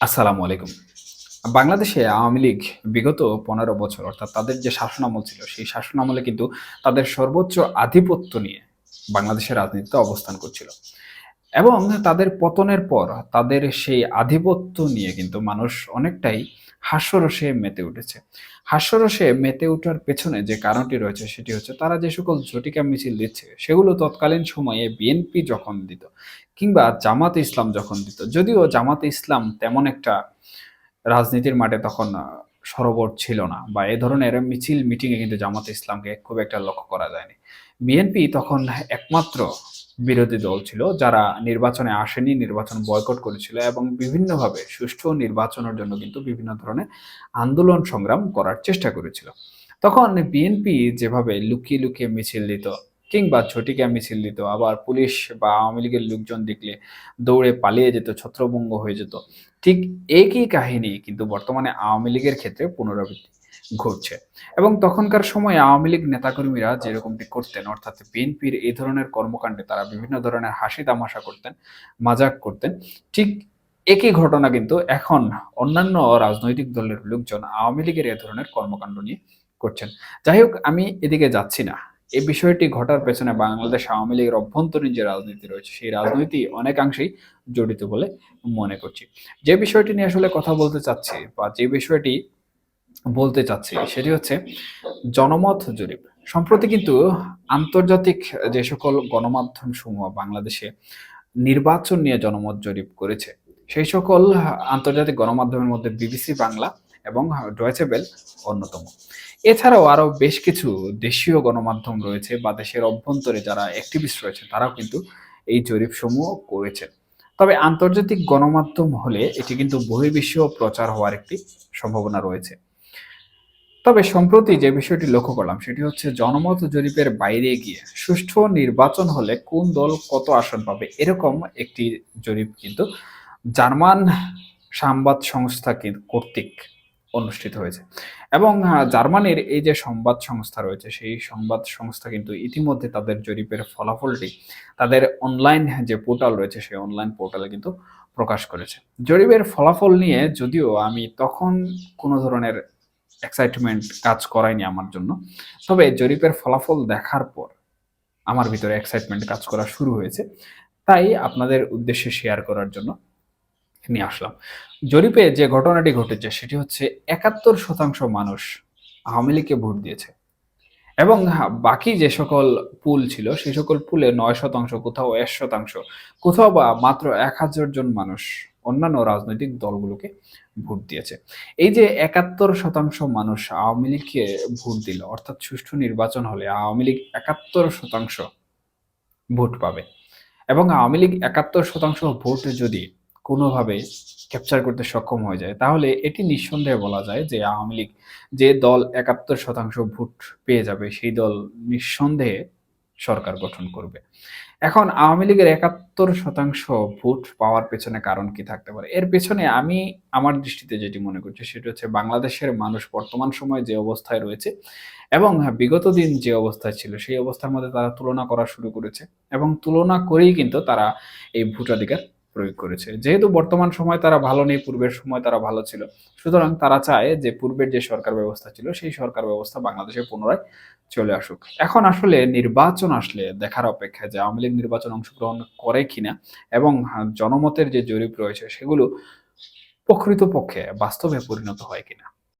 আসসালামু আলাইকুম। বাংলাদেশে আওয়ামী লীগ বিগত পনেরো বছর, অর্থাৎ তাদের যে শাসনামল ছিল, সেই শাসনামলে কিন্তু তাদের সর্বোচ্চ আধিপত্য নিয়ে বাংলাদেশের রাজনীতিতে অবস্থান করছিল। এবং তাদের পতনের পর তাদের সেই আধিপত্য নিয়ে কিন্তু মানুষ অনেকটাই হাস্যরসে মেতে উঠেছে। হাস্যরসে মেতে ওঠার পেছনে যে কারণটি রয়েছে সেটি হচ্ছে তারা যে সকল ঝটিকা মিছিল দিচ্ছে, সেগুলো তৎকালীন সময়ে বিএনপি যখন দিত কিংবা জামাতে ইসলাম যখন দিত, যদিও জামাতে ইসলাম তেমন একটা রাজনীতির মাঠে তখন সরবর ছিল না বা এ ধরনের মিছিল, মিটিংয়ে কিন্তু জামাতে ইসলামকে খুব একটা লক্ষ্য করা যায়নি। বিএনপি তখন একমাত্র বিরোধী দল ছিল, যারা নির্বাচনে আসেনি, নির্বাচন বয়কট করেছিল এবং বিভিন্নভাবে সুষ্ঠু নির্বাচনের জন্য কিন্তু বিভিন্ন ধরনের আন্দোলন সংগ্রাম করার চেষ্টা করেছিল। তখন বিএনপি যেভাবে লুকিয়ে লুকিয়ে মিছিল দিত কিংবা ঝটিকা মিছিল দিত, আবার পুলিশ বা আওয়ামী লীগের লোকজন দেখলে দৌড়ে পালিয়ে যেত, ছত্রভঙ্গ হয়ে যেত। ঠিক একই কাহিনী কিন্তু বর্তমানে আওয়ামী লীগের ক্ষেত্রে পুনরাবৃত্তি। ঘটছে। এবং তখনকার সময়ে আওয়ামী লীগ নেতাকর্মীরা যেরকমটি করতেন, অর্থাৎ বিএনপির এই ধরনের কর্মকাণ্ডে তারা বিভিন্ন ধরনের হাসি তামাশা করতেন, মাজাক করতেন, ঠিক একই ঘটনা কিন্তু এখন অন্যান্য রাজনৈতিক দলের লোকজন আওয়ামী লীগের এ ধরনের কর্মকাণ্ড নিয়ে করছেন। যাই হোক, আমি এদিকে যাচ্ছি না। এই বিষয়টি ঘটার পেছনে বাংলাদেশ আওয়ামী লীগের অভ্যন্তরীণ যে রাজনীতি রয়েছে, সেই রাজনীতি অনেকাংশেই জড়িত বলে মনে করছি। যে বিষয়টি নিয়ে আসলে কথা বলতে চাচ্ছি বা যে বিষয়টি বলতে চাচ্ছি সেটি হচ্ছে জনমত জরিপ। সম্প্রতি কিন্তু আন্তর্জাতিক যে সকল গণমাধ্যম সমূহ বাংলাদেশে নির্বাচন নিয়ে জনমত জরিপ করেছে, সেই সকল আন্তর্জাতিক গণমাধ্যমের মধ্যে বিবিসি বাংলা এবং ডয়েচে বেল অন্যতম। এছাড়াও আরও বেশ কিছু দেশীয় গণমাধ্যম রয়েছে বা দেশের অভ্যন্তরে যারা অ্যাক্টিভিস্ট রয়েছে, তারাও কিন্তু এই জরিপ সমূহ করেছেন তবে আন্তর্জাতিক গণমাধ্যম হলে এটি কিন্তু বহির্বিশ্ব প্রচার হওয়ার একটি সম্ভাবনা রয়েছে। তবে সম্প্রতি যে বিষয়টি লক্ষ্য করলাম, সেটি হচ্ছে জনমত জরিপের বাইরে গিয়ে সুষ্ঠু নির্বাচন হলে কোন দল কত আসন পাবে, এরকম একটি জরিপ কিন্তু জার্মান সংবাদ সংস্থা কর্তৃক অনুষ্ঠিত হয়েছে। এবং জার্মানির এই যে সংবাদ সংস্থা রয়েছে, সেই সংবাদ সংস্থা কিন্তু ইতিমধ্যে তাদের জরিপের ফলাফলটি, তাদের অনলাইন যে পোর্টাল রয়েছে, সেই অনলাইন পোর্টালে কিন্তু প্রকাশ করেছে। জরিপের ফলাফল নিয়ে যদিও আমি তখন কোনো ধরনের এক্সাইটমেন্ট কাজ করায়নি আমার জন্য। তবে জরিপের ফলাফল দেখার পর আমার ভিতরে এক্সাইটমেন্ট কাজ করা শুরু হয়েছে। তাই আপনাদের উদ্দেশ্যে শেয়ার করার জন্য নিয়ে আসলাম। জরিপে যে ঘটনাটি ঘটেছে, সেটি হচ্ছে একাত্তর শতাংশ মানুষ আওয়ামী লীগকে ভোট দিয়েছে। এবং বাকি যে সকল পুল ছিল, সেই সকল পুলে নয় শতাংশ, কোথাও এক শতাংশ, কোথাও বা মাত্র এক হাজার জন মানুষ অন্যান্য রাজনৈতিক দলগুলোকে ভোট দিয়েছে। এই যে একাত্তর শতাংশ মানুষ আওয়ামী লীগকে ভোট দিল, অর্থাৎ সুষ্ঠু নির্বাচন হলে আওয়ামী লীগ একাত্তর শতাংশ ভোট পাবে এবং আওয়ামী লীগ একাত্তর শতাংশ ভোট যদি কোনোভাবে ক্যাপচার করতে সক্ষম হয়ে যায়, তাহলে এটি নিঃসন্দেহে বলা যায় যে আওয়ামী লীগ যে দল একাত্তর শতাংশ ভোট পেয়ে যাবে, সেই দল নিঃসন্দেহে সরকার গঠন করবে। এখন আওয়ামী লীগের একাত্তর শতাংশ ভোট পাওয়ার পেছনে কারণ কি থাকতে পারে? এর পেছনে আমি আমার দৃষ্টিতে যেটি মনে করছি সেটি হচ্ছে বাংলাদেশের মানুষ বর্তমান সময়ে যে অবস্থায় রয়েছে এবং হ্যাঁ, বিগত দিন যে অবস্থায় ছিল সেই অবস্থার মধ্যে তারা তুলনা করা শুরু করেছে এবং তুলনা করেই কিন্তু তারা এই ভোটাধিকার প্রয়োগ করেছে। যেহেতু বর্তমান সময় তারা ভালো নেই, পূর্বের সময় তারা ভালো ছিল। সুতরাং তারা চায় যে পূর্বের যে সরকার ব্যবস্থা ছিল, সেই সরকার ব্যবস্থা বাংলাদেশে পুনরায় চলে আসুক। এখন আসলে নির্বাচন আসলে দেখার অপেক্ষায় যে আওয়ামী লীগ নির্বাচন অংশগ্রহণ করে কিনা এবং জনমতের যে জরিপ রয়েছে, সেগুলো প্রকৃতপক্ষে বাস্তবে পরিণত হয় কিনা।